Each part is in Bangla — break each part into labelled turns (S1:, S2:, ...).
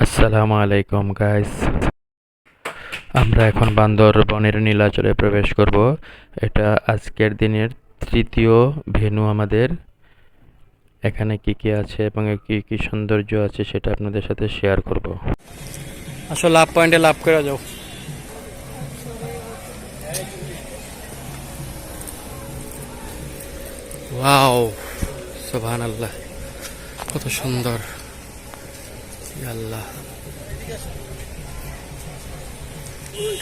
S1: আসসালামু আলাইকুম গাইস আমরা এখন বান্দরবনের নীলাচলে প্রবেশ করব। এটা আজকের দিনের তৃতীয় ভেন্যু আমাদের। এখানে কি কি আছে এবং কি কি সৌন্দর্য আছে সেটা আপনাদের সাথে শেয়ার করব।
S2: আসো লাভ পয়েন্টে লাভ করে যাও। ওয়াও সোভান আল্লাহ কত সুন্দর। আল্লাহ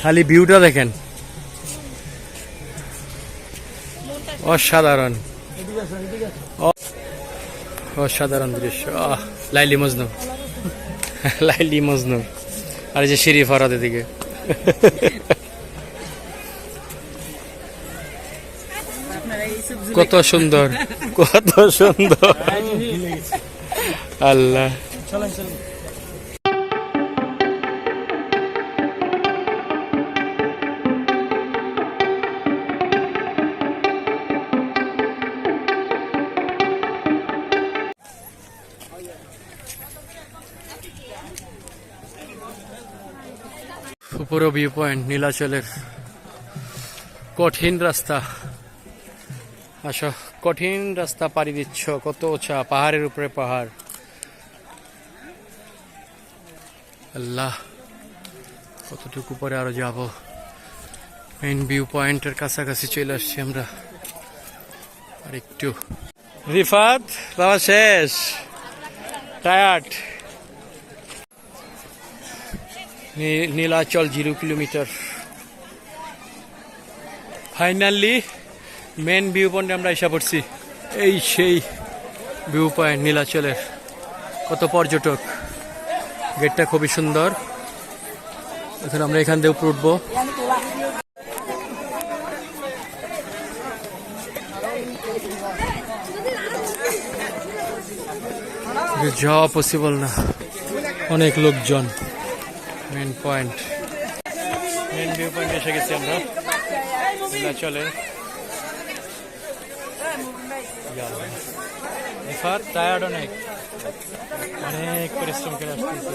S2: খালি ভিউটা দেখেন। অসাধারণ। অসাধারণ দৃশ্য। লাইলি মজনু। লাইলি মজনু। আর যে সিঁড়ি ফরাদ এদিকে কত সুন্দর কত সুন্দর। আল্লাহ। উপরে ভিউ পয়েন্ট নীলাচলের কঠিন রাস্তা। আসো, কঠিন রাস্তা পাড়ি দিচ্ছ, কত উঁচা, পাহাড়ের উপরে পাহাড়। আল্লাহ, কতটুকু পরে আরও যাব? মেইন ভিউ পয়েন্টের কাছাকাছি চলে আসছি আমরা। আর একটু রিফাত বাবা শেষ। Tired Nilachal zero kilometre. Finally main view পয়েন্টে আমরা এসে পড়ছি। এই সেই ভিউ পয়েন্ট নীলাচলের। কত পর্যটক। গেটটা খুবই সুন্দর। এখন আমরা এখান থেকে উপরে উঠবো। যাওয়া পসিবল না। অনেক লোকজন। Main point. Main view point এসে গেছি আমরা। চলে। রিফাত টায়ার্ড অনেক। অনেক পরিশ্রম করে আসতেছে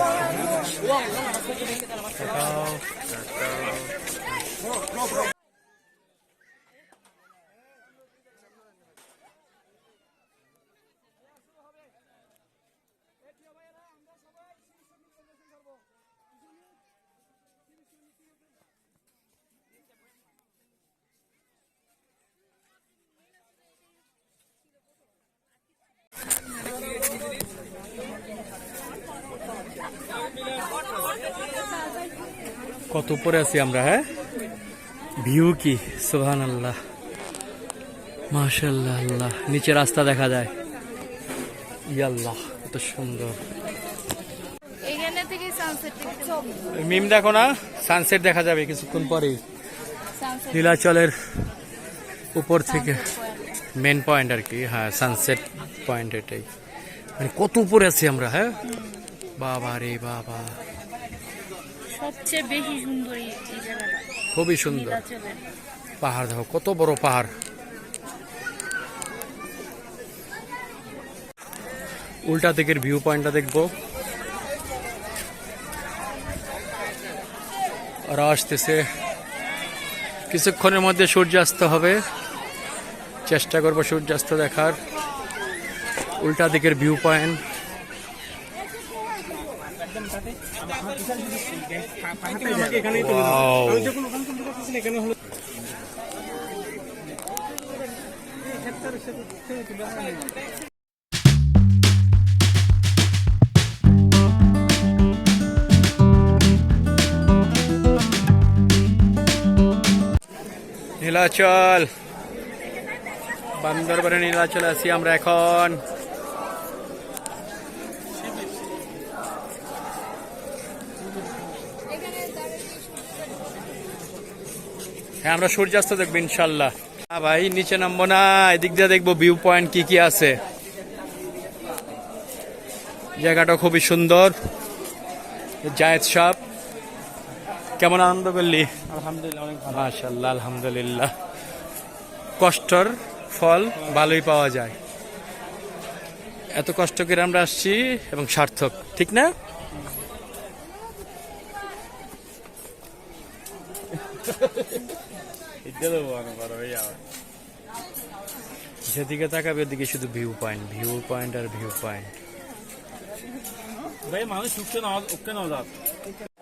S2: কত উপরে আছি আমরা হ্যাঁ? ভিউ কি? সোহান আল্লাহ মাশাল্লাহ আল্লাহ। নিচে রাস্তা দেখা যায়। ইয়াল্লাহ কত সুন্দর। মিম দেখো না? সানসেট দেখা যাবে কিছুক্ষণ পরেই। নীলাচলের উপর থেকে মেন পয়েন্ট আর কি। হ্যাঁ সানসেট পয়েন্ট এটাই। মানে কত উপরে আছি আমরা হ্যাঁ? বাবা রে বাবা।
S3: সবচেয়ে বেশি সুন্দর এই এই জায়গাটা।
S2: খুবই সুন্দর। পাহাড় দেখো কত বড় পাহাড়। উল্টা দিকের ভিউ পয়েন্টটা দেখব। আর আসতেছে। কিছুক্ষণের মধ্যে সূর্যাস্ত হবে। চেষ্টা করব সূর্যাস্ত দেখার। উল্টা দিকের ভিউ পয়েন্ট নীলাচল বান্দরবানে নীলাচল আছি আমরা এখন হ্যাঁ আমরা সূর্যাস্ত দেখব ইনশাল্লাহ। হ্যাঁ ভাই নিচে নামবো না এদিক দিয়ে দেখব ভিউ পয়েন্ট কি কি আছে। জায়গাটা খুবই সুন্দর। জায়েদ সাহ কেমন আনন্দ করলি?
S4: আলহামদুলিল্লাহ
S2: মাশাল্লাহ আলহামদুলিল্লাহ। কষ্টর ফল ভালোই পাওয়া যায়। এত কষ্ট করে আমরা আসছি এবং সার্থক ঠিক না? যেদিকে তাকাবে ওদিকে শুধু ভিউ পয়েন্ট ভিউ পয়েন্ট আর ভিউ পয়েন্ট
S4: ভাই মানুষ নাও উঠতে নাও যাক।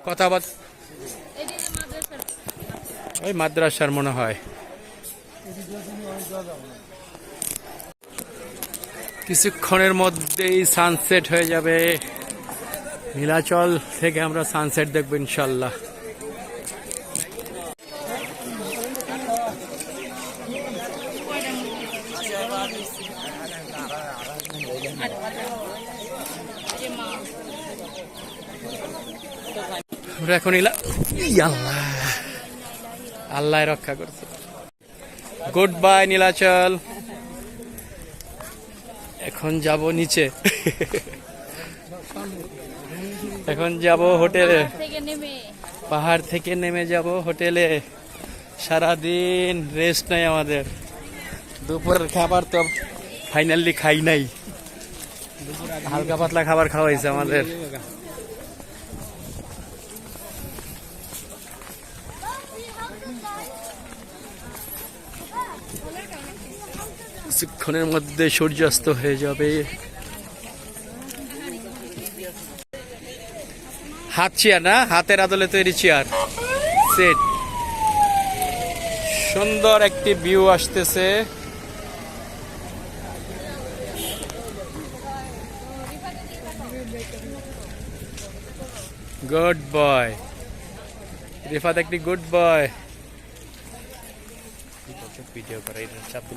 S2: কথা বল। ওই মাদ্রাসার মনে হয়। কিছুক্ষণের মধ্যেই সানসেট হয়ে যাবে। নীলাচল থেকে আমরা সানসেট দেখব ইনশাল্লাহ। আমরা এখন আল্লাহ। আল্লাহ রক্ষা করছে। Good bye Nilachal. এখন যাব নিচে। এখন যাব হোটেলে। পাহাড় থেকে নেমে। যাব হোটেলে। সারাদিন রেস্ট নাই আমাদের। দুপুরের খাবার তো ফাইনালি খাই নাই। হালকা পাতলা খাবার খাওয়াইছে আমাদের। কিছুক্ষণের মধ্যে সূর্যাস্ত হয়ে যাবে। হাত চেয়ার না? হাতের আদলে তৈরি চেয়ার। সেট। সুন্দর একটি ভিউ আসতেছে। Good boy. রিফাত একটি গুড বয়। ভিডিও এটা ছবি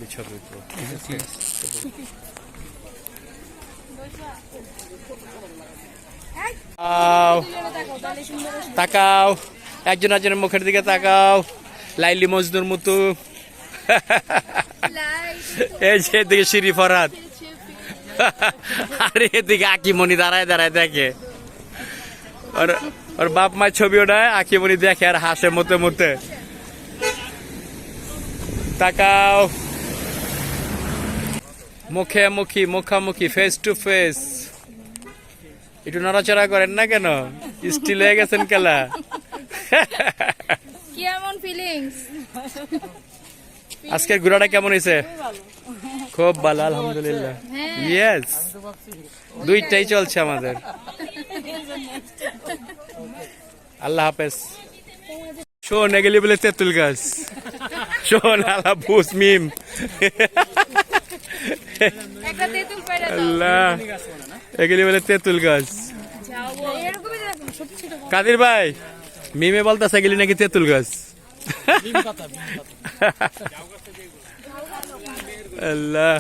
S2: তাকাও একজন একজনের মুখের দিকে তাকাও, লাইলি মজনুর মতো। এই যে এদিকে শিরি ফরাত। আরে এদিকে আকিমণি দাঁড়ায় দাঁড়ায় দেখে। ওর ওর বাপ মায়ের ছবি ওটায়, আকিমণি দেখে আর হাসে মতে মতে। তাকাও। মুখে মুখি মুখামুখি ফেস টু ফেস একটু নড়াচড়া করেন না কেন? স্টিল হয়ে গেছেন কেলা
S3: কেমন ফিলিংস
S2: আজকের ঘোরাটা কেমন হয়েছে? খুব ভালো আলহামদুলিল্লাহ। ইয়েস দুইটাই চলছে আমাদের। আল্লাহ হাফেজ। শোন এগুলি বলে তেঁতুল গাছ। শোন ভুস মিম। আল্লাহ। এগুলি বলে তেঁতুল গাছ।
S3: যাও এরকমই দেখো ছোট ছোট
S2: কাদির ভাই মিমে বলতেছে এগুলি নাকি তেঁতুল গাছ। আল্লাহ।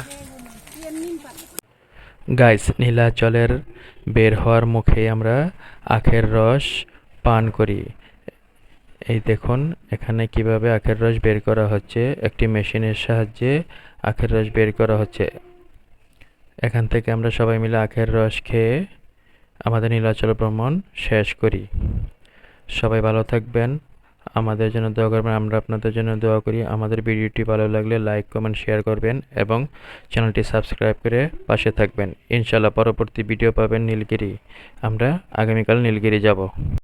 S2: গাইস নীলাচলের বের হওয়ার মুখে আমরা আখের রস পান করি। এই দেখুন, এখানে কীভাবে আখের রস বের করা হচ্ছে? একটি মেশিনের সাহায্যে আখের রস বের করা হচ্ছে। এখান থেকে আমরা সবাই মিলে আখের রস খেয়ে আমাদের নীলাচল ভ্রমণ শেষ করি। সবাই ভালো থাকবেন। আমাদের জন্য দোয়া করবেন। আমরা আপনাদের জন্য দোয়া করি। আমাদের ভিডিওটি ভালো লাগলে লাইক, কমেন্ট, শেয়ার করবেন এবং চ্যানেলটি সাবস্ক্রাইব করে পাশে থাকবেন। ইনশাল্লাহ পরবর্তী ভিডিও পাবেন নীলগিরি। আমরা আগামীকাল নীলগিরি যাব।